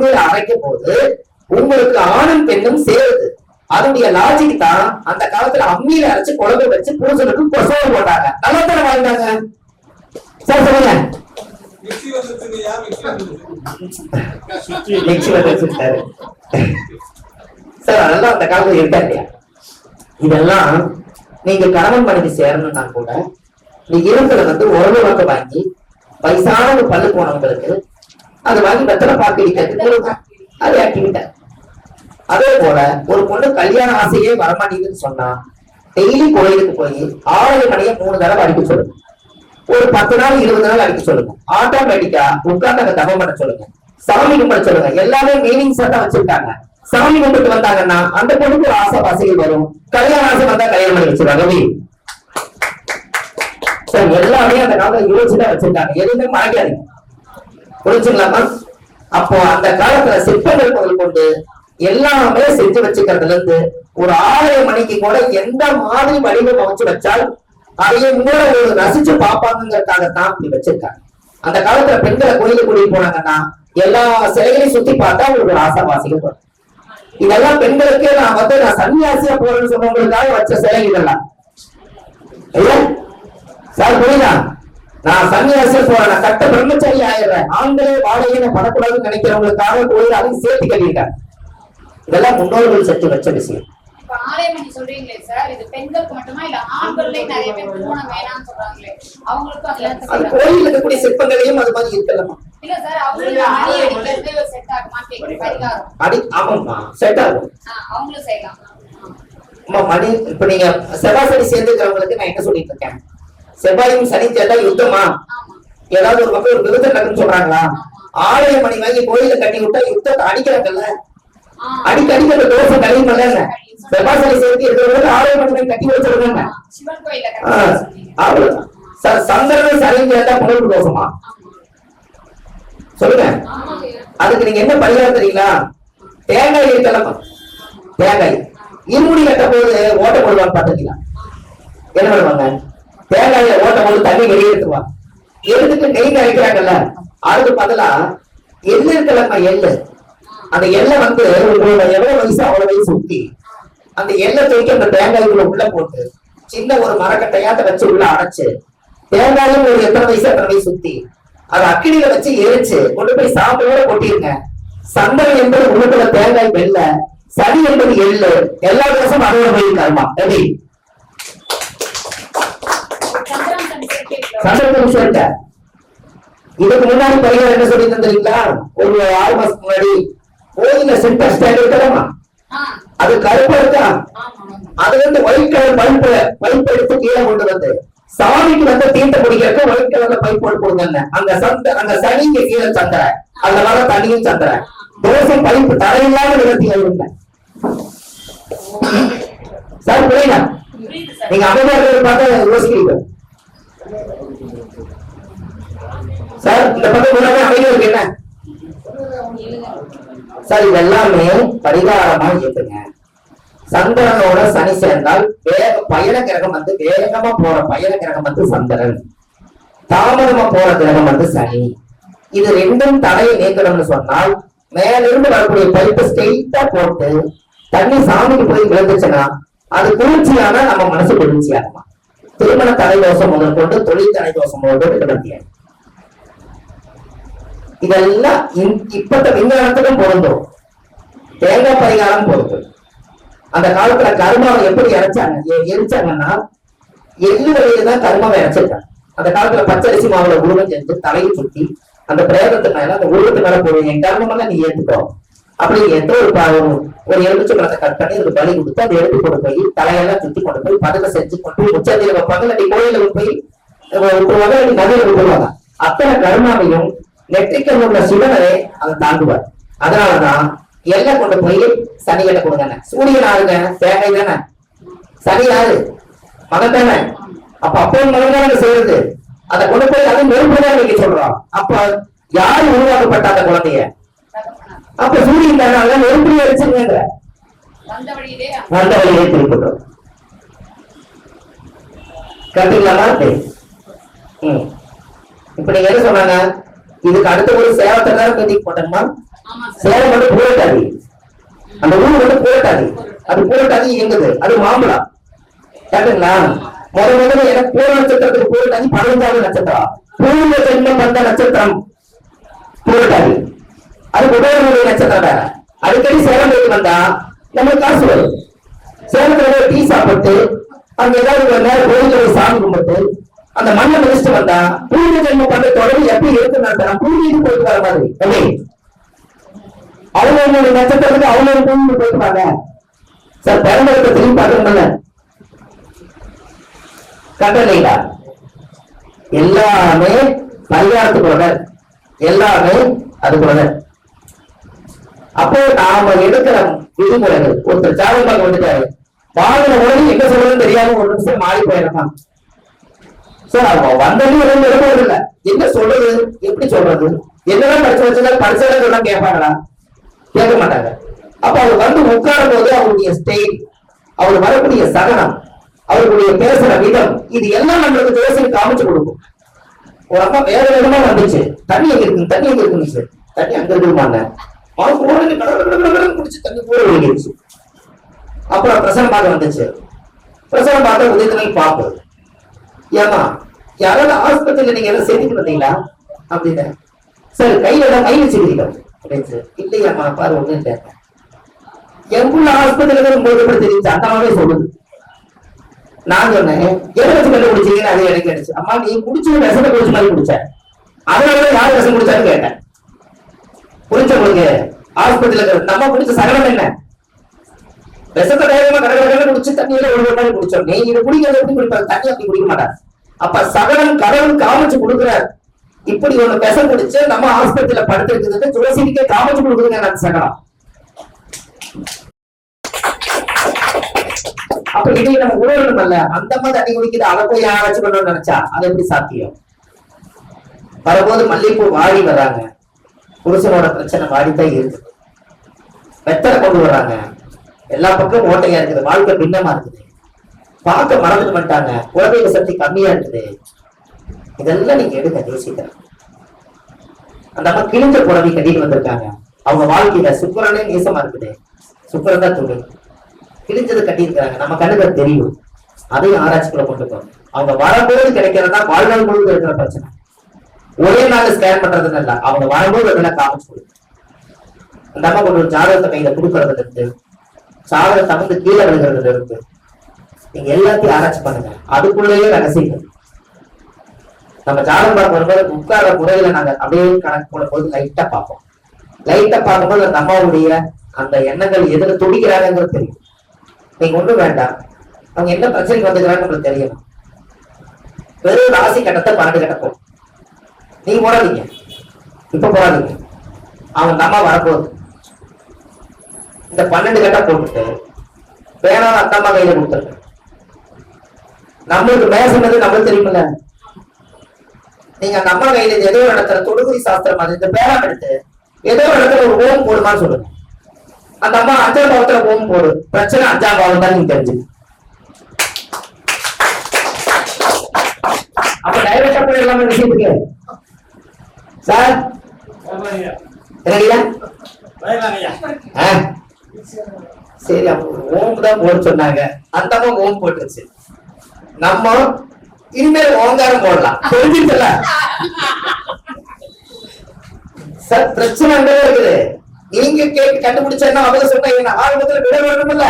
அம்மியில அரைக்கும் போது உங்களுக்கு ஆணும் பெண்ணும் சேருது. அதனுடைய லாஜிக் தான் அந்த காலத்துல அம்மியில அரைச்சு குழம்பு வச்சு பூசலுக்கு கொசவை போட்டாங்க. நல்லா தானே வாழ்ந்தாங்க? சார் சொல்லுங்க. சார் அதெல்லாம் அந்த காலத்துல இருக்கா இல்லையா? இதெல்லாம் நீங்க கணவன் மனைவி சேரணும்னா கூட நீ இருக்கிறத வந்து உறவு வாங்கி வயசான ஒரு பல்லு போனவங்களுக்கு அது வாங்கி வெத்தலை பாக்கு அடிக்கிறதுக்கு அது ஆக்டிவிட்டி அதே போல ஒரு பொண்ணு கல்யாண ஆசையே வரமாட்டேங்குதுன்னு சொன்னா டெய்லி கோயிலுக்கு போய் ஆறு மணியை மூணு தடவை அடிக்க சொல்லுங்க ஒரு பத்து நாள் இருபது நாள் அடிக்க சொல்லுங்க ஆட்டோமேட்டிக்கா உட்கார்ந்து அங்க தபம் பண்ண சொல்லுங்க. சாமி கும்பிட சொல்லுங்க. எல்லாமே மீனிங்ஸா தான் வச்சிருக்காங்க. சாமி கும்பிட்டு வந்தாங்கன்னா அந்த பொண்ணுக்கு ஒரு ஆசை வாசிகள் வரும். கல்யாண ஆசை வந்தா கல்யாணம் பண்ணி சார் எல்லாமே அந்த காலத்துல யோசிச்சுதான் வச்சிருக்காங்க. எதுவுமே மறைக்காதீங்க. புரிஞ்சுக்கலாமா அப்போ அந்த காலத்துல சிற்பங்கள் முதல் கொண்டு எல்லாமே செஞ்சு வச்சுக்கிறதுல இருந்து ஒரு ஆலய மணிக்கு கூட எந்த மாதிரி வடிவம் அமைச்சு வச்சால் அதையே இன்னொரு ஒரு ரசிச்சு பார்ப்பாங்கிறதுக்காகத்தான் இப்படி வச்சிருக்காங்க. அந்த காலத்துல பெண்களை கோயிலுக்கு கூட்டிட்டு போனாங்கன்னா எல்லா சிலைகளையும் சுத்தி பார்த்தா அவங்களுக்கு ஒரு ஆசாவாசிகள் வரும். இதெல்லாம் பெண்களுக்கு நான் வந்து நான் சன்னியாசியா போறேன்னு சொன்னவங்களுக்காக வச்ச சிலை இதெல்லாம். சார் புரியுதா? நான் சன்னியாசியா போறேன். நான் கட்ட பிரம்மச்சாரி ஆயிடுறேன். ஆண்களே வாடகையை படக்கூடாதுன்னு நினைக்கிறவங்களுக்காக கோயில் அதையும் சேர்த்து கட்டியிருக்காங்க. இதெல்லாம் முன்னோர்கள் சற்று வச்ச விஷயம். ஆலயமணி சொல்றீங்களே சார் இது பெண்களுக்கு மட்டுமா இல்ல ஆண்களே நிறைய பேர் திருமணம் வேணாம்னு சொல்றாங்களே அவங்களுக்கும் அதுல அது கோயில் இருக்கக்கூடிய சிற்பங்களையும் அது மாதிரி இருக்கலாமா இல்ல சார் அவங்களுக்கு செட் ஆகுமா பரிகாரம். அடி ஆமாம்மா செட் ஆகும் அவங்களும் செய்யலாம். அம்மா மணி இப்ப நீங்க சனி சேர்ந்துக்கிறவங்களுக்கு நான் என்ன சொல்லிட்டு இருக்கேன்? செவ்வாயும் சனி சேர்ந்தா யுத்தமா? ஏதாவது ஒரு மக்கள் ஒரு விருத்தம் நடக்குன்னு சொல்றாங்களா? ஆலய மணி வாங்கி கோயில கட்டி விட்டா யுத்தத்தை அடிக்கிறாங்கல்ல? அடிக்க அடிக்க அந்த தோசை கழியுமல்ல செவ்வாய் சனி சேர்த்து இருக்கிறவங்களுக்கு ஆலய மணி கட்டி வச்சிருக்காங்க அவ்வளவுதான் சந்திரன் சனி சேர்ந்தா புனர்வு தோஷமா சொல்லுங்க. அதுக்கு நீங்க என்ன பரிகாரம் தெரியுங்களா? தேங்காய் இருக்கலாமா தேங்காய் இருமுடி கட்ட போது ஓட்ட போடுவாங்க பாத்துக்கலாம் என்ன பண்ணுவாங்க? தேங்காய ஓட்டும் போது தண்ணி வெளியே எடுத்துவான் எடுத்துட்டு நெய் கரைக்கிறாங்கல்ல? அதுக்கு பதிலா எள்ளு இருக்கலப்பா எள்ளு. அந்த எள்ள வந்து உங்களோட எவ்வளவு வயசு அவ்வளவு வயசு சுத்தி அந்த எள்ள தூக்கி அந்த தேங்காய்க்குள்ள உள்ள போட்டு சின்ன ஒரு மரக்கட்டையாட்ட வச்சு உள்ள அடைச்சு தேங்காயும் ஒரு எத்தனை வயசு எத்தனை வயசு சுத்தி அதை அக்கினியில வச்சு எரிச்சு கொண்டு போய் சாப்பிடோட கொட்டிருங்க. சந்தனம் என்பது உள்ளுக்குள்ள தேங்காய் வெள்ள சனி என்பது எள்ளு. எல்லா வருஷமும் அதோட போய் கர்மா எப்படி சந்திரன் சனி சேர்க்கை சந்தர்ப்பம் சொல்லிட்டேன் இதுக்கு முன்னாடி பையன் என்ன சொல்லி தந்திருக்கீங்களா ஒரு ஆறு மாசத்துக்கு முன்னாடி கோயில சென்டர் ஸ்டாண்ட் இருக்கலாமா ஆ. அது கருப்பா இருக்கா அதுல இருந்து ஒயிட் கலர் பைப் பைப் எடுத்து கீழே கொண்டு வந்து சாமிக்கு வந்து தீர்த்த குடிக்கிறதுக்கு ஒயிட் கலர்ல பைப் போட்டு கொடுங்க அங்க சந்த அங்க சனிங்க கீழே சந்திர. அந்த வர தண்ணியும் சந்திர. தோசை பைப் தரையில்லாத நிறுத்தி இருங்க சார் புரியுதா? நீங்க அமைதியாக பார்த்தா யோசிக்கிறீங்க. சார் இந்த பக்கம் முன்னாடி அமைதியா இருக்கு என்ன சார் இதெல்லாமே பரிகாரமா இருக்குங்க. சந்திரனோட சனி சேர்ந்தால் வேக பயண கிரகம் வந்து வேகமா போற பயண கிரகம் வந்து சந்திரன். தாமதமா போற கிரகம் வந்து சனி. இது ரெண்டும் தடையை நீக்கணும்னு சொன்னால் மேலிருந்து வரக்கூடிய பைப்பு ஸ்ட்ரெயிட்டா போட்டு தண்ணி சாமிக்கு போய் விழுந்துச்சுன்னா அது குளிர்ச்சியான நம்ம மனசு குளிர்ச்சியாகுமா? திருமண தடை தோஷம் முதல் கொண்டு தொழில் தடை தோஷம் முதல் கொண்டு இதெல்லாம் இன்- இப்பத்த விஞ்ஞானத்துக்கும் பொருந்தும். தேங்காய் பரிகாரம் பொறுத்து அந்த காலத்துல கருமாவை எப்படி இறைச்சாங்க? எரிச்சாங்கன்னா எள்ளு வழியில தான் கருமாவை இறைச்சிருக்காங்க. அந்த காலத்துல பச்சரிசி மாவுல உருவம் செஞ்சு தலையை சுத்தி அந்த பிரேதத்து மேல அந்த உருவத்து மேல போடுவீங்க என் கர்மமெல்லாம் நீ ஏத்துக்கோ. அப்படி எந்த ஒரு ஒரு- எலுமிச்சை பழத்தை கட் பண்ணி ஒரு பலி கொடுத்து அதை எடுத்து கொண்டு போய் தலையெல்லாம் சுத்தி கொண்டு போய் பதக்க செஞ்சு கொண்டு போய் உச்சத்தில் வைப்பாங்க இல்லாட்டி கோயில போய் விட்டுருவாங்க இல்லாட்டி நதியில விட்டுருவாங்க அத்தனை கருமாவையும் நெற்றிக்கல் உள்ள சிவனரே அதை தாண்டுவார் அதனாலதான் எல்லாம் கொண்டு போய் சனிகளை கொடுங்க சூரியன் ஆளுங்க தேவை தானே? சனி யாரு? மகன் தானே? அப்ப அப்போ மகன் செய்யறது. அதை கொண்டு போய் அதை நெருப்பு தான் நீங்க சொல்றோம். அப்ப யாரு உருவாக்கப்பட்ட அந்த குழந்தைய? அப்ப சூரியன் தானே அதான் நெருப்புலயே வச்சுங்க வந்த வழியிலே திருப்பட்டும் கரெக்டுங்களாமா ம். இப்ப நீங்க என்ன சொன்னாங்க? இதுக்கு அடுத்த ஒரு சேவத்தை தான் மீட்டிங் போட்டோமா? ஆமா சார். சேலம் வந்து புரட்டாதி. அந்த ஊர் வந்து புரட்டாதி. அது புரட்டாதி எங்குது? அது மாம்பழம். கேட்டுங்களா? முத முதல்ல எனக்கு பூர நட்சத்திரத்துக்கு புரட்டாதி? பதினஞ்சாவது நட்சத்திரம். பூர்வ ஜென்மம் வந்த நட்சத்திரம் புரட்டாதி. அது உதயனுடைய நட்சத்திரம் வேற அடிக்கடி சேலத்துக்கு வந்தா நம்மளுக்கு காசு வரும். சேலத்துல போய் டீ சாப்பிட்டு அங்க ஏதாவது ஒரு நேரம் கோயில்ல சாமி கும்பிட்டு அந்த மண்ணை மிதிச்சுட்டு வந்தா பூர்வ ஜென்மம் பண்ண தொடர்பு எப்படி இருக்கு நான் பூர்வீகம் போயிட்டு வர மாதிரி. எப்படி? அவங்களுடைய நட்சத்திரத்துக்கு அவங்க பூமி போயிட்டு வாங்க. சார் பெரம்பலத்தை திரும்பி பார்க்கணும்ல. கட்டளைடா எல்லாமே பரிகாரத்துக்குள்ள எல்லாமே அதுக்குள்ள அப்போ நாம எடுக்கிற விதிமுறைகள் ஒருத்தர் ஜாதகம் பார்க்க வந்துட்டாரு. வாங்கின உடனே எங்க சொல்றதுன்னு தெரியாம ஒரு நிமிஷம் மாறி போயிடலாம் சோ அவங்க வந்தது ரெண்டு இடமும் இல்ல என்ன சொல்றது? எப்படி சொல்றது? என்னதான் படிச்சு வச்சிருந்தா படிச்சதை சொன்னா கேட்பாங்களா? கேட்க மாட்டாங்க. அப்ப அவர் வந்து உட்காரும் போது அவருடைய ஸ்டைல் அவர் வரக்கூடிய சகனம் அவருடைய பேசுற விதம் இது எல்லாம் நம்மளுக்கு ஜோசியம் காமிச்சு கொடுக்கும். ஒரு அம்மா வேற விதமா வந்துச்சு. தண்ணி எங்க இருக்கு? தண்ணி எங்க இருக்குன்னு தண்ணி அங்க இருக்குமாங்க அவன் உடனே கட கட கட குடிச்சு தண்ணி கூட விழுங்கிருச்சு அப்புறம் பிரசனம் பார்க்க வந்துச்சு. பிரசனம் பார்த்த உதயத்துணை பார்ப்பது ஏமா யாராவது ஆஸ்பத்திரியில நீங்க எல்லாம் சேர்த்துட்டு வந்தீங்களா? அப்படின்னு சார் கையில ஏதாவது மை வச்சுக்கிறீங்க அப்படின்னு சார் இல்லையாம்மா பாரு ஒண்ணு இல்லை என் புள்ள ஆஸ்பத்திரியில இருக்கும்போது எப்படி தெரியுது? அந்த மாதிரி சொல்லுது. நான் சொன்னேன் எதை வச்சு கண்டுபிடிச்சீங்கன்னு? அது எனக்கு கிடைச்சு. அம்மா நீ குடிச்சு விஷத்தை குடிச்ச மாதிரி குடிச்ச. அதனால யார் விஷம் குடிச்சான்னு கேட்டேன். புரிஞ்ச உங்களுக்கு ஆஸ்பத்திரியில இருக்கிற நம்ம குடிச்ச சகலம் என்ன? விஷத்தை தைரியமா கடற்கரை குடிச்சு தண்ணியில ஒரு மாதிரி குடிச்சோம். நீ இது குடிக்கிறது எப்படி குடிப்பாங்க தண்ணி அப்படி குடிக்க மாட்டாங்க அப்ப சகலம் கடவுள் காமிச்சு கொடுக்குறாரு. இப்படி ஒண்ணு விஷம் குடிச்சு நம்ம ஆஸ்பத்திரியில படுத்திருக்குதுன்னு துளசிக்கே காமிச்சு கொடுக்குதுங்க அந்த சகலம். அப்ப இதை நம்ம உணரணும் அல்ல. அந்த மாதிரி தண்ணி குடிக்கிறது அதை போய் ஆராய்ச்சி பண்ணணும்னு நினைச்சா அது எப்படி சாத்தியம்? வரும்போது மல்லிகைப்பூ வாடி வர்றாங்க. புருஷனோட பிரச்சனை மாறித்தான் இருக்கு. வெத்தலை கொண்டு வர்றாங்க எல்லா பக்கமும் ஓட்டையா இருக்குது. வாழ்க்கை பின்னமா இருக்குது. பார்க்க மறந்துட்டு மாட்டாங்க குழந்தைங்க சக்தி கம்மியா இருக்குது. இதெல்லாம் நீங்க எடுங்க யோசிக்கிறேன் அந்த அம்மா கிழிஞ்ச புடவை கட்டிட்டு வந்திருக்காங்க. அவங்க வாழ்க்கையில சுக்கரனே நேசமா இருக்குது. சுக்கரன் தான் துணி. கிழிஞ்சது கட்டியிருக்காங்க நம்ம கண்ணுக்கு தெரியும். அதையும் ஆராய்ச்சிக்குள்ள கொண்டு போகணும். அவங்க வரும்போது கிடைக்கிறதா வாழ்நாள் முழுவதும் இருக்கிற பிரச்சனை. ஒரே நாள் ஸ்கேன் பண்றதுன்னு இல்ல. அவங்க வரும்போது அதெல்லாம் காமிச்சு கொடுக்கும் அந்த அம்மா கொண்டு ஒரு ஜாதகத்தை கையில கொடுக்கறதுல இருந்து ஜாதகத்தை வந்து கீழே விழுகிறதுல இருந்து நீங்க எல்லாத்தையும் ஆராய்ச்சி பண்ணுங்க. அதுக்குள்ளேயே ரகசியங்கள் நம்ம ஜாதகம் பார்க்க வரும்போது உட்கார முறையில நாங்க அப்படியே கணக்கு போன போது லைட்டா பார்ப்போம். லைட்டா பார்க்கும்போது அந்த அம்மாவுடைய அந்த எண்ணங்கள் எதுல துடிக்கிறாங்கிறது தெரியும். நீங்க ஒண்ணும் வேண்டாம். அவங்க என்ன பிரச்சனைக்கு வந்துக்கிறாங்க உங்களுக்கு தெரியணும் வெறும் ராசி கட்டத்தை பன்னெண்டு கட்டப்போம் நீங்க போடாதீங்க. இப்ப போடாதீங்க. அவங்க அம்மா வரப்போகுது. இந்த பன்னெண்டு கட்ட போட்டுட்டு பேனாவை அந்த அம்மா கையில கொடுத்துருங்க. நம்மளுக்கு பேசுனது நம்மளுக்கு தெரியுமில்ல. நீங்க அந்த அம்மா கையில இது ஏதோ ஒரு இடத்துல தொடுகுறி சாஸ்திரம் மாதிரி இந்த பேனா எடுத்து ஏதோ ஒரு இடத்துல ஒரு ஓம் போடுமான்னு சொல்லுங்க. அந்த அம்மா அஞ்சாம் பாவத்துல ஓம் போடு. பிரச்சனை அஞ்சாம் பாவம் தான் நீங்க தெரிஞ்சு அப்ப டைரக்டா போய் எல்லாமே விஷயத்துக்கு சார்? சரி அவங்க ஓம் தான் போட சொன்னாங்க. அந்த அம்மா ஓம் போட்டுருச்சு. நம்ம இனிமேல் ஓங்காரம் போடலாம். தெரிஞ்சுக்கல சார் பிரச்சனை இருக்குது. நீங்க கேட்டு கண்டுபிடிச்சா அவங்க சொன்னா ஆரம்பத்துல விட வேணும்ல